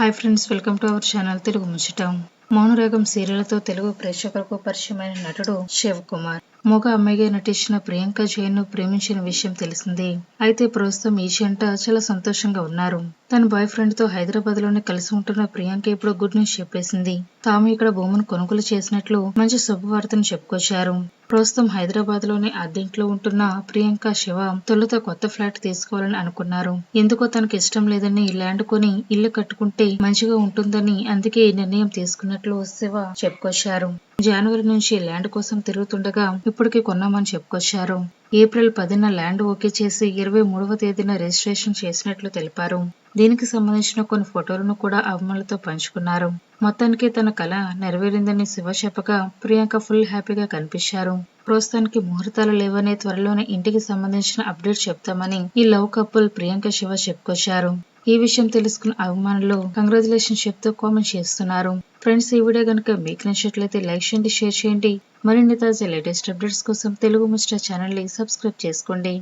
Hi friends welcome to our channel Telugu ముచ్చటం Mounaragam సీరియల్తో తెలుగు ప్రేక్షకులకు పరిచయమైన నటుడు శివ్ కుమార్ మగ అమ్మాయిగా నటించిన ప్రియాంక జైన్ను ప్రేమించిన విషయం తెలిసింది. అయితే ప్రస్తుతం ఈ జంట చాలా సంతోషంగా ఉన్నారు. తన బాయ్ ఫ్రెండ్తో హైదరాబాద్లోనే కలిసి ఉంటున్న ప్రియాంక ఇప్పుడు గుడ్ న్యూస్ చెప్పేసింది. తాము ఇక్కడ భూమిని కొనుగోలు చేసినట్లు మంచి శుభవార్తను చెప్పుకొచ్చారు. ప్రస్తుతం హైదరాబాద్లోని అద్దెంట్లో ఉంటున్న ప్రియాంక శివ తొలుత కొత్త ఫ్లాట్ తీసుకోవాలని అనుకున్నారు. ఎందుకో తనకి ఇష్టం లేదని ల్యాండ్ కొని ఇల్లు కట్టుకుంటే మంచిగా ఉంటుందని అందుకే ఈ నిర్ణయం తీసుకున్నట్లు శివ చెప్పుకొచ్చారు. జనవరి నుంచి ల్యాండ్ కోసం తిరుగుతుండగా ఇప్పటికి కొన్నామని చెప్పుకొచ్చారు. ఏప్రిల్ పదిన ల్యాండ్ ఓకే చేసి ఇరవై మూడవ తేదీన రిజిస్ట్రేషన్ చేసినట్లు తెలిపారు. దీనికి సంబంధించిన కొన్ని ఫోటోలను కూడా అభిమానులతో పంచుకున్నారు. మొత్తానికి తన కళ నెరవేరిందని శివ చెప్పగా ప్రియాంక ఫుల్ హ్యాపీగా కనిపించారు. ప్రస్తుతానికి ముహూర్తాలు లేవనే త్వరలోనే ఇంటికి సంబంధించిన అప్డేట్ చెప్తామని ఈ లవ్ కపుల్ ప్రియాంక శివ చెప్పుకొచ్చారు. ఈ విషయం తెలుసుకున్న అభిమానులు కంగ్రాచులేషన్ చెప్తూ కామెంట్ చేస్తున్నారు. ఫ్రెండ్స్ ఈ వీడియో కనుక మీకు నచ్చినట్లయితే లైక్ చేయండి షేర్ చేయండి. మరిన్ని తాజా లేటెస్ట్ అప్డేట్స్ కోసం తెలుగు ముస్టర్ ఛానల్ని సబ్స్క్రైబ్ చేసుకోండి.